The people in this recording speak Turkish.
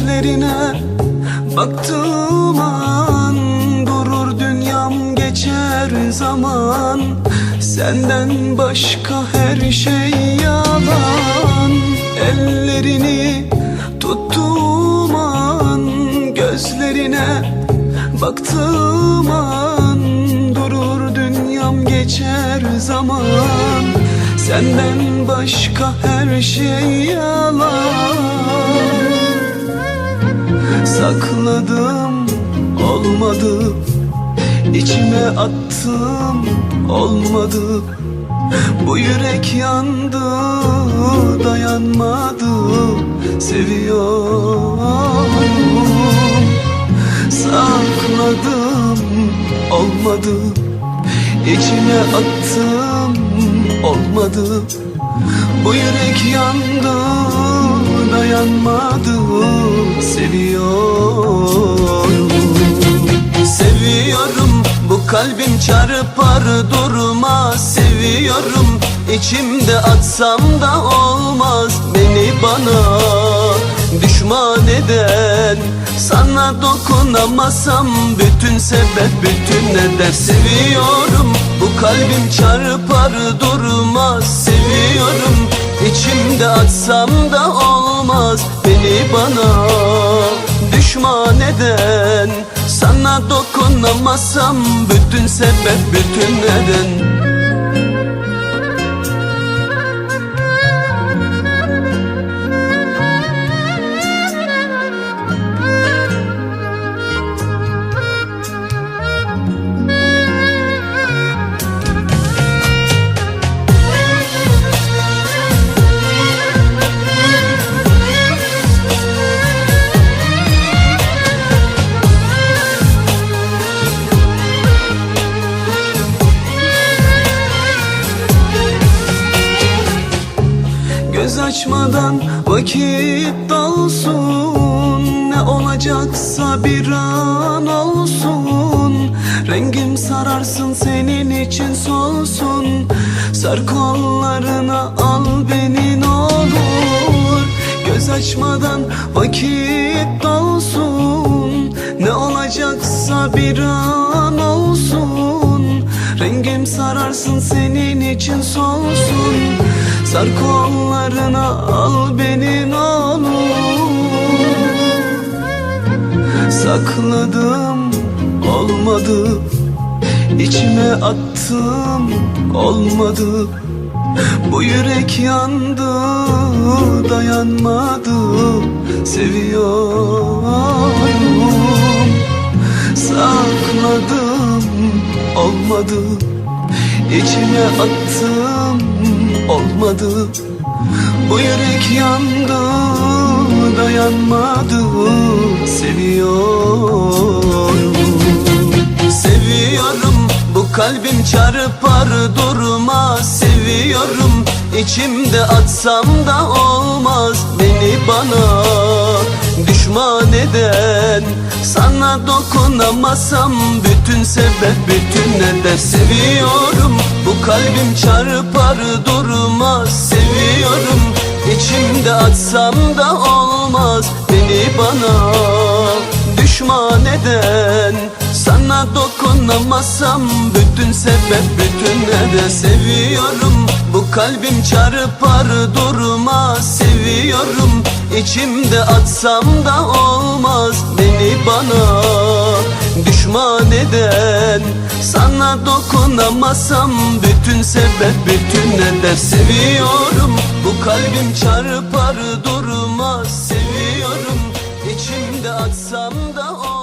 gözlerine Baktığım an durur dünyam geçer zaman. Senden başka her şey yalan. Ellerini tuttuğum an gözlerine Baktığım an durur dünyam geçer zaman. Senden başka her şey yalan. Sakladım olmadı. İçime attım olmadı. Bu yürek yandı dayanmadı. Seviyorum. Sakladım olmadı. İçime attım olmadı. Bu yürek yandı Seviyorum içimde atsam da olmaz. Beni bana düşman eden Sana dokunamasam bütün sebep bütün neden Seviyorum bu kalbim çarpar durmaz. Seviyorum içimde atsam da olmaz. Beni bana düşman eden Sana dokunamasam bütün sebep bütün neden Göz açmadan vakit dolsun. Ne olacaksa bir an olsun. Rengim sararsın senin için solsun. Sar kollarına al beni ne olur. Göz açmadan vakit dolsun. Ne olacaksa bir an olsun. Rengim sararsın senin için solsun Sar kollarına al beni olur Sakladım olmadı. İçime attım olmadı. Bu yürek yandı dayanmadı. Seviyorum. Sakladım olmadı. İçime attım olmadı. Bu yürek yandı dayanmadı. Seviyorum. Seviyorum. Bu kalbim çarpar durmaz Seviyorum. İçimde atsam da olmaz. Beni bana düşman eden Sana dokunamasam bütün sebep bütün neden. Seviyorum. Bu kalbim çarpar durmaz. Seviyorum. İçimde atsam da olmaz. Beni bana düşman eden Sana dokunamasam bütün sebep bütün neden Seviyorum. Bu kalbim çarpar durmaz Seviyorum. İçimde atsam da olmaz Beni bana düşman eden. Sana dokunamasam bütün sebep bütün neden Seviyorum. Bu kalbim çarpar durmaz Seviyorum. İçimde atsam da olmaz